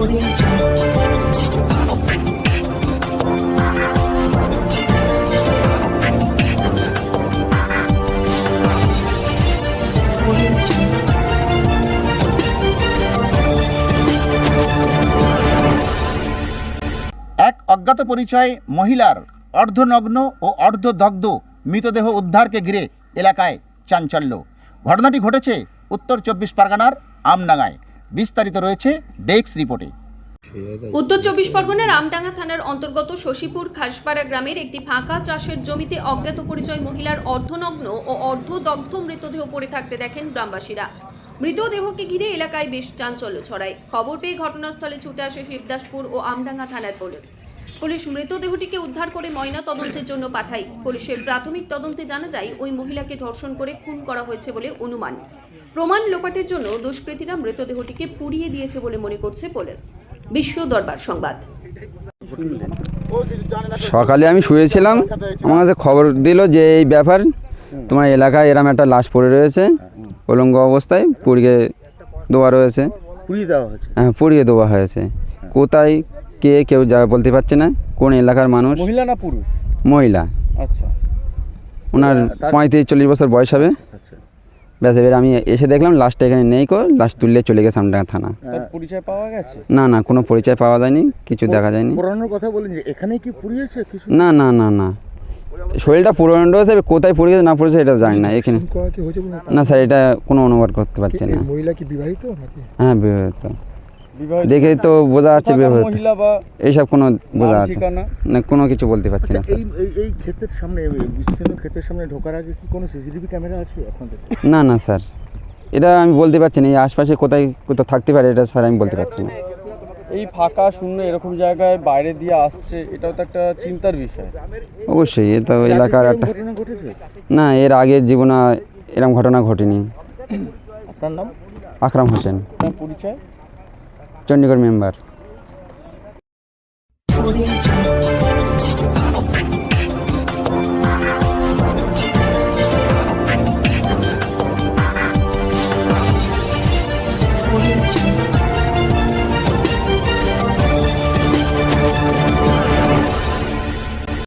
এক অজ্ঞাত পরিচয় মহিলার অর্ধনগ্ন ও অর্ধদগ্ধ মৃতদেহ উদ্ধারকে ঘিরে এলাকায় চাঞ্চল্য। ঘটনাটি ঘটেছে উত্তর চব্বিশ পরগনার আমডাঙ্গায় বিস্তারিত রয়েছে ডেস্ক রিপোর্টে। উত্তর চব্বিশ পরগনার আমডাঙ্গা থানার অন্তর্গত শশীপুর খাসপাড়া গ্রামের একটি ফাঁকা চাষের জমিতে অজ্ঞাত পরিচয় মহিলার অর্ধনগ্ন ও অর্ধদগ্ধ মৃতদেহ পড়ে থাকতে দেখেন গ্রামবাসীরা। মৃতদেহকে ঘিরে এলাকায় বেশ চাঞ্চল্য ছড়ায়। খবর পেয়ে ঘটনাস্থলে ছুটে আসে শিবদাসপুর ও আমডাঙ্গা থানার পুলিশ। পুলিশ মৃতদেহটিকে উদ্ধার করে ময়না তদন্তের জন্য পাঠায়। পুলিশের প্রাথমিক তদন্তে জানা যায়, ওই মহিলাকে ধর্ষণ করে খুন করা হয়েছে বলে অনুমান। প্রমাণ লোপাটের জন্য দুষ্কৃতীরা মৃতদেহটিকে পুড়িয়ে দিয়েছে বলে মনে করছে পুলিশ। বিশ্ব দরবার সংবাদ। সকালে আমি শুয়েছিলাম। আমার কাছে খবর দিল যে এই ব্যাপার তোমার এলাকায় এরম একটা লাশ পড়ে রয়েছে। উলঙ্গ অবস্থায় পুড়িয়ে দেওয়া রয়েছে। পুড়িয়ে দেওয়া হয়েছে? হ্যাঁ পুড়িয়ে দেওয়া হয়েছে। কোথায় কে কেউ যা বলতে পারছে না। কোন এলাকার মানুষ? মহিলা না পুরুষ? মহিলা। আচ্ছা। ওনার পঁয়ত্রিশ চল্লিশ বছর বয়স হবে। ব্যাস এবার আমি এসে দেখলাম লাস্টে এখানে নেই কো লাস্ট তুললে চলে গেছে আমডাঙ্গা থানা। পরিচয় পাওয়া গেছে? না না কোনো পরিচয় পাওয়া যায়নি কিছু দেখা যায়নি। পুরানোর কথা বলেন এখানে কি পুড়িয়েছে কিছু? না না না না। শরীরটা পুরনো রয়েছে কোথায় পড়েছে না পড়েছে এটা জানি না এখানে না স্যার এটা কোনো অনুবাদ করতে পারছি না। মহিলা কি বিবাহিত নাকি? হ্যাঁ বিবাহিত। দেখেই তো বোঝা যাচ্ছে বিবাহিত এইসব কোনো বোঝা যাচ্ছে না। কোনো কিছু বলতে পারছি আচ্ছা না এই এই এই ক্ষেতের সামনে বিস্তীর্ণ ক্ষেতের সামনে ঢোকার আগে কি কোনো সিসিটিভি ক্যামেরা আছে আপনাদের? না না স্যার। এটা আমি বলতে পারছি না এই আশপাশে কোথায় কোথাও থাকতে পারে এটা স্যার আমি বলতে পারছি না। এই ফাঁকা শূন্য এরকম জায়গায় বাইরে দিয়ে আসছে এটাও তো একটা চিন্তার বিষয়। অবশ্যই এটা এলাকার একটা না এর আগে জীবনে এরকম ঘটনা ঘটেনি। আপনার নাম? আকরাম হোসেন। পরিচয়? Chandigarh member Audio Jungle.